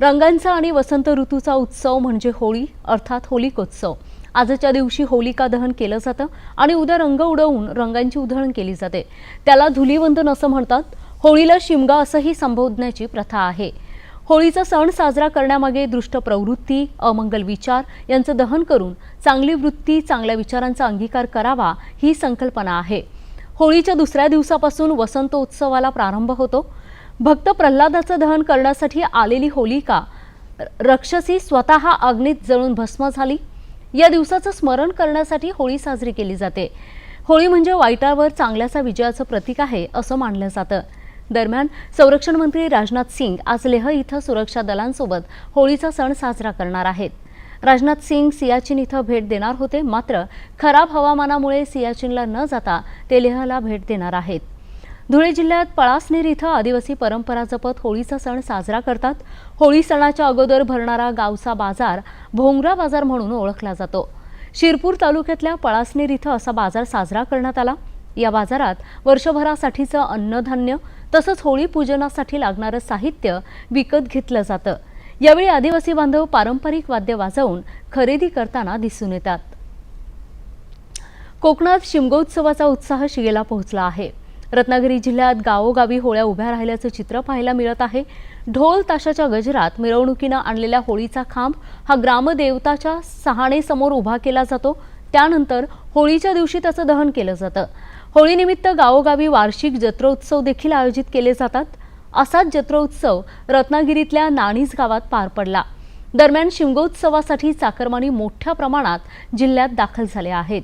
रंगांचा आणि वसंत ऋतूचा उत्सव म्हणजे होळी अर्थात होलिकोत्सव. आजच्या दिवशी होलिका दहन केलं जातं आणि उद्या रंग उडवून रंगांची उधळण केली जाते. त्याला धुलीवंदन असं म्हणतात. होळीला शिमगा असंही संबोधण्याची प्रथा आहे. होळीचा सण साजरा करण्यामागे दृष्ट प्रवृत्ती अमंगल विचार यांचं दहन करून चांगली वृत्ती चांगल्या विचारांचा अंगीकार करावा ही संकल्पना आहे. होळीच्या दुसऱ्या दिवसापासून वसंतोत्सवाला प्रारंभ होतो. भक्त प्रल्हादाचं दहन करण्यासाठी आलेली होलिका रक्षसी स्वतः अग्नीत जळून भस्म झाली. या दिवसाचं स्मरण करण्यासाठी होळी साजरी केली जाते. होळी म्हणजे वाईटावर चांगल्याचा विजयाचं प्रतीक आहे असं मानलं जातं. दरम्यान संरक्षण मंत्री राजनाथ सिंग आज लेह इथं सुरक्षा दलांसोबत होळीचा सण साजरा करणार आहेत. राजनाथ सिंग सियाचीन इथं भेट देणार होते मात्र खराब हवामानामुळे सियाचीनला न जाता ते लेहला भेट देणार आहेत. धुळे जिल्ह्यात पळासनेर इथं आदिवासी परंपरा जपत होळीचा सण साजरा करतात. होळी सणाच्या अगोदर भरणारा गावचा बाजार भोंगरा बाजार म्हणून ओळखला जातो. शिरपूर तालुक्यातल्या पळासनेर इथं असा बाजार साजरा करण्यात आला. या बाजारात वर्षभरासाठीचं अन्नधान्य तसंच होळी पूजनासाठी लागणारं साहित्य विकत घेतलं जातं. यावेळी आदिवासी बांधव पारंपरिक वाद्य वाजवून खरेदी करताना दिसून येतात. कोकणात शिमगोत्सवाचा उत्साह शिगेला पोहोचला आहे. रत्नागिरी जिल्ह्यात गावोगावी होळ्या उभ्या राहिल्याचं चित्र पाहायला मिळत आहे. ढोल ताशाच्या गजरात मिरवणुकीनं आणलेल्या होळीचा खांब हा ग्रामदेवताच्या सहाणेसमोर उभा केला जातो. त्यानंतर होळीच्या दिवशी त्याचं दहन केलं जातं. होळीनिमित्त गावोगावी वार्षिक जत्रोत्सव देखील आयोजित केले जातात. असाच जत्रोत्सव रत्नागिरीतल्या नाणीज गावात पार पडला. दरम्यान शिमगोत्सवासाठी चाकरमानी मोठ्या प्रमाणात जिल्ह्यात दाखल झाले आहेत.